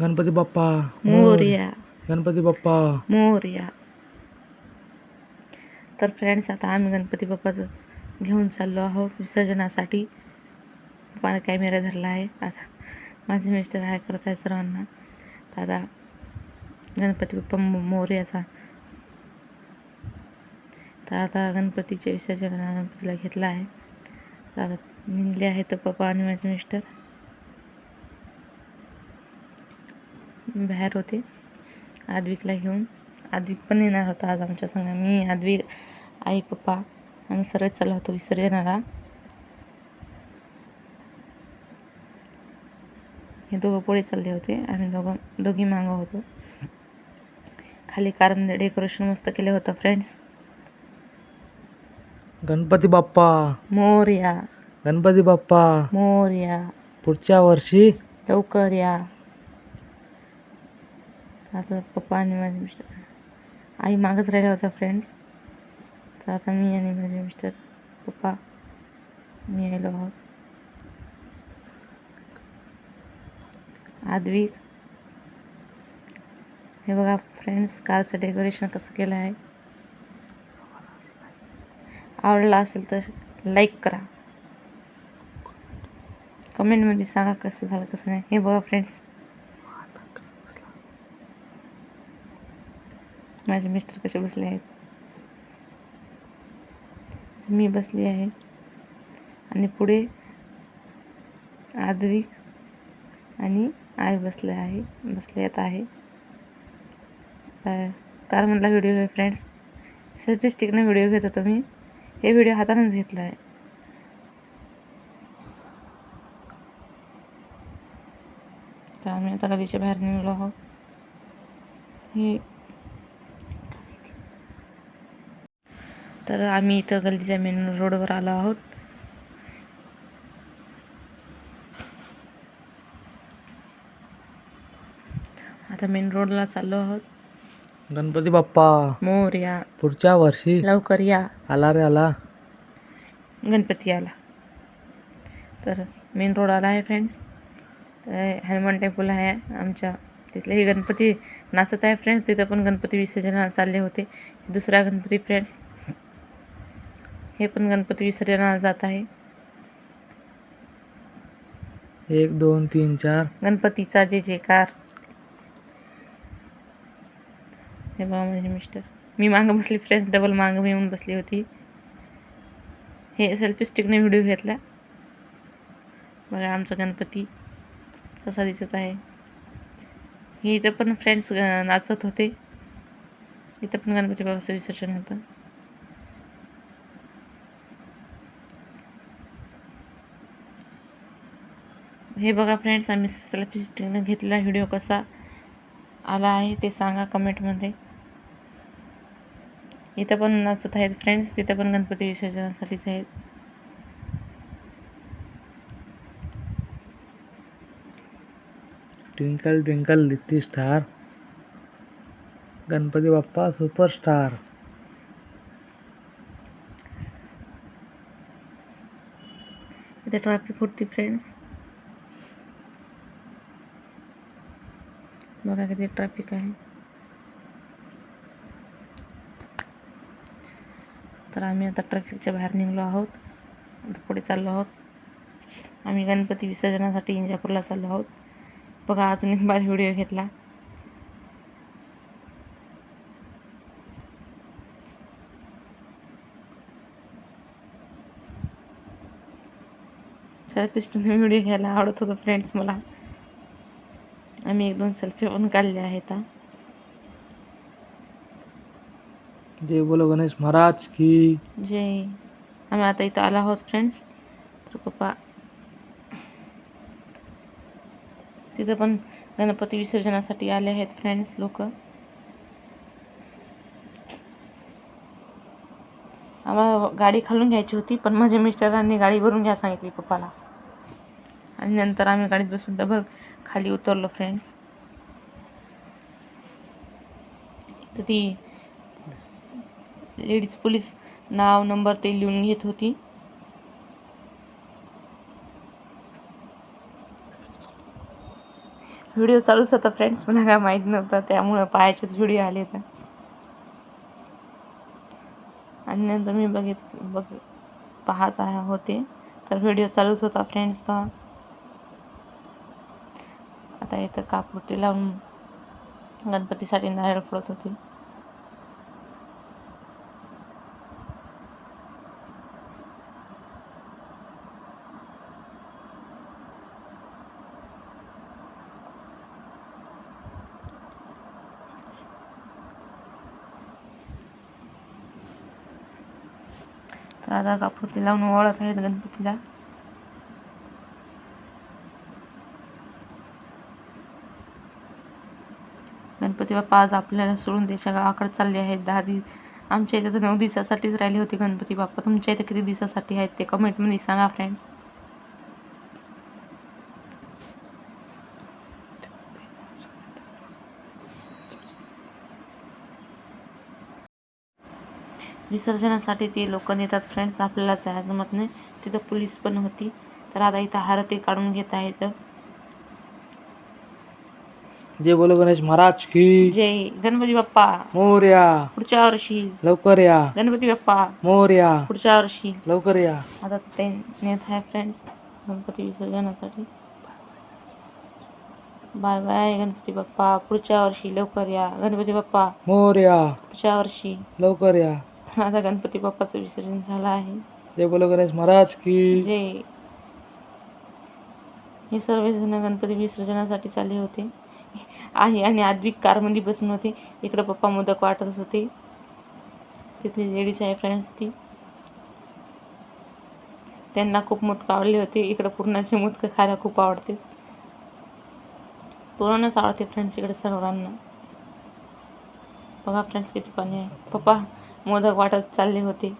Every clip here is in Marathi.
गणपती बाप्पा मोरया. गणपती बाप्पा. मोरया. तर फ्रेंड्स आता आम्ही गणपती बाप्पाचं घेऊन चाललो आहोत विसर्जनासाठी. पप्पाने कॅमेरा धरला आहे. आता माझे मिस्टर हाय करत आहे सर्वांना. तर आता गणपती बाप्पा मोरयाचा. तर आता गणपतीच्या विसर्जनाला गणपतीला घेतला आहे. तर आता निघले आहे तर पप्पा आणि माझे मिस्टर. बाहेर होते. आद्विकला घेऊन. आद्विक पण येणार होता आज आमच्या संग मी आद्विक आई पप्पा आम्ही सर्व चाललो होतो विसर्जनाला. हे दोघं पुढे चालले होते आणि दोघं दोघी मागं होतो. खाली कारमध्ये डेकोरेशन मस्त केलं होतं फ्रेंड्स गणपती बाप्पा. मोरया. गणपती बाप्पा. मोरया. पुढच्या वर्षी. लवकर या. आता पप्पा आणि माझे मिस्टर. आई मागच राहिल्या होता फ्रेंड्स तर आता मी आणि माझे मिस्टर पप्पा मी यायलो आहोत. आद्विक. हे बघा फ्रेंड्स कारचं डेकोरेशन कसं केलं आहे. आवडला असेल तर लाईक करा. कमेंटमध्ये सांगा कसं झालं कसं नाही. हे बघा फ्रेंड्स माझे मिस्टर कसे बसले आहेत? मी बसली आहे. आणि पुढे आद्विक आणि आई बसले आहे बसले येत आहे. काल म्हटला व्हिडिओ आहे फ्रेंड्स. सेल्फी स्टिकनं व्हिडिओ घेत होतो मी. हे व्हिडिओ हातानेच घेतला आहे. तर आम्ही आता गलीच्या बाहेर निघलो आहोत. हे तर आम्ही इथं गल्लीच्या मेन रोडवर आलो आहोत. आता मेन रोडला चाललो आहोत. गणपती बाप्पा. मोर या. पुढच्या वर्षी. लवकर या. आला रे आला. गणपती आला. तर मेन रोड आला आहे फ्रेंड्स तर हनुमान टेम्पल आहे आमच्या. तिथले हे गणपती नाचत आहे फ्रेंड्स तिथं पण गणपती विसर्जनाला चालले होते. दुसरा गणपती फ्रेंड्स हे पण गणपती विसर्जनाला जात आहे. एक दोन तीन चार. गणपतीचा जे जे कार. हे बघा माझे मिस्टर मी मागं बसली फ्रेंड्स डबल मागं येऊन बसली होती. हे सेल्फी स्टिकने व्हिडिओ घेतला. बघा आमचा गणपती कसा दिसत आहे. हे इथं पण फ्रेंड्स नाचत होते. इथं पण गणपती बाबाचं विसर्जन होतं. हे बघा फ्रेंड्स आम्ही सेल्फी स्टिकने घेतलेला व्हिडिओ कसा आला आहे ते सांगा कमेंटमध्ये. इथं पण नाचत आहेत फ्रेंड्स तिथं पण गणपती विसर्जनासाठीच आहेत. Twinkle twinkle little star. Ganpati Bappa superstar. इथे ट्रॅफिक होती फ्रेंड्स. बघा किती ट्रॅफिक आहे. तर आम्ही आता ट्रॅफिकच्या बाहेर निघलो आहोत. पुढे चाललो आहोत. आम्ही गणपती विसर्जनासाठी इंजापूरला चाललो आहोत. बघा अजून एक बार व्हिडिओ घेतला. सेल्फी व्हिडिओ घ्यायला आवडत होतं फ्रेंड्स मला. आम्ही एक दोन सेल्फी पण काढले आहेत. जय बोलो गणेश महाराज की जे आम्ही आता इथं आलो आहोत फ्रेंड्स तर पप्पा तिथं पण गणपती विसर्जनासाठी आले आहेत फ्रेंड्स लोक. आम्हाला गाडी खालून घ्यायची होती पण माझ्या मिस्टरांनी गाडी भरून घ्या सांगितली पप्पाला. आणि नंतर आम्ही गाडीत बसून डबल खाली उतरलो फ्रेंड्स तर ती लेडीज पोलीस नाव नंबर ते लिहून घेत होती. व्हिडिओ चालूच होता फ्रेंड्स मला काय माहीत नव्हतं. त्यामुळं पायाचेच व्हिडिओ आले तर आणि नंतर मी बघित बघ पाहत होते. तर व्हिडिओ चालूच होता फ्रेंड्स तर आता इथं कापूरती लावून गणपतीसाठी नारळ फोडत होती. तर आता लावून ओळत आहेत गणपतीला. गणपती बाप्पा आज आपल्याला सोडून त्याच्या गावाकडे चालले आहेत. दहा दिवस आमच्या इथे तर नऊ दिवसासाठीच राहिले होते गणपती बाप्पा. तुमच्या इथे किती दिवसासाठी आहेत ते कमेंटमध्ये सांगा फ्रेंड्स विसर्जनासाठी ते लोक नेतात फ्रेंड्स आपल्याला जायचं जमत नाही. तिथं पोलीस पण होती. तर आता इथं हारती काढून घेत आहेत. जय बोलो गणेश महाराज की. जय गणपती बाप्पा. मोर्या पुढच्या वर्षी. लवकर या. गणपती बाप्पा. मोर्या पुढच्या वर्षी. लवकर या. आता ते नेत आहे फ्रेंड्स गणपती विसर्जनासाठी. Bye bye Ganpati Bappa. पुढच्या वर्षी लवकर या. गणपती बाप्पा. मोर्या पुढच्या वर्षी. लवकर या. आता गणपती बाप्पाचं विसर्जन झालं आहे. जय बोलो गणेश महाराज की. जे हे सर्वजण गणपती विसर्जनासाठी चालले होते. आहे आणि आद्विक कारमध्ये बसून होते. इकडं पप्पा मोदक वाटत होते. तिथली लेडीज आहे फ्रेंड्स ती. त्यांना खूप मोदक आवडले होते. इकडं पुरणाचे मोदक खायला खूप आवडते. पुरणच आवडते फ्रेंड्स इकडे सर्वांना. बघा फ्रेंड्स किती पाणी आहे. पप्पा मोदक वाटत चालले होते.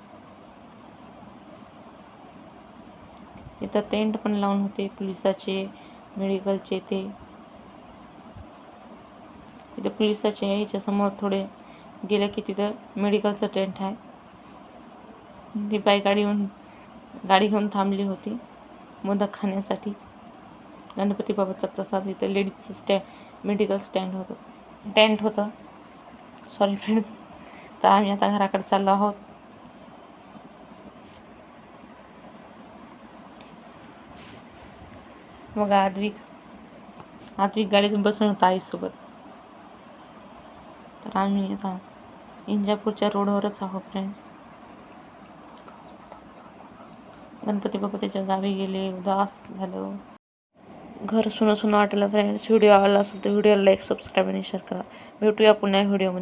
इथं टेंट पण लावून होते. पोलिसाचे मेडिकलचे ते. तिथं आहे ह्याच्यासमोर थोडे गेलं की तिथं मेडिकलचं टेंट आहे. ती बाई गाडी घेऊन गाडी घेऊन थांबली होती. मोदक खाण्यासाठी. गणपती बाबाचा प्रसाद इथं लेडीजचं स्टॅ मेडिकल स्टँड होतं. टेंट होतं. सॉरी फ्रेंड्स तर आम्ही आता घराकडे चाललो आहोत. मग आद्विक आद्विक गाडीतून बसून होता आईसोबत. तर आम्ही आता इंजापूरच्या रोडवरच आहो फ्रेंड्स गणपती बाप्पा त्याच्या गावी गेले उदास झालं. घर सुनं सुनं वाटलं फ्रेंड्स व्हिडिओ आवडला असेल तर व्हिडिओला लाईक सबस्क्राईब आणि शेअर करा. भेटूया पुन्हा व्हिडिओमध्ये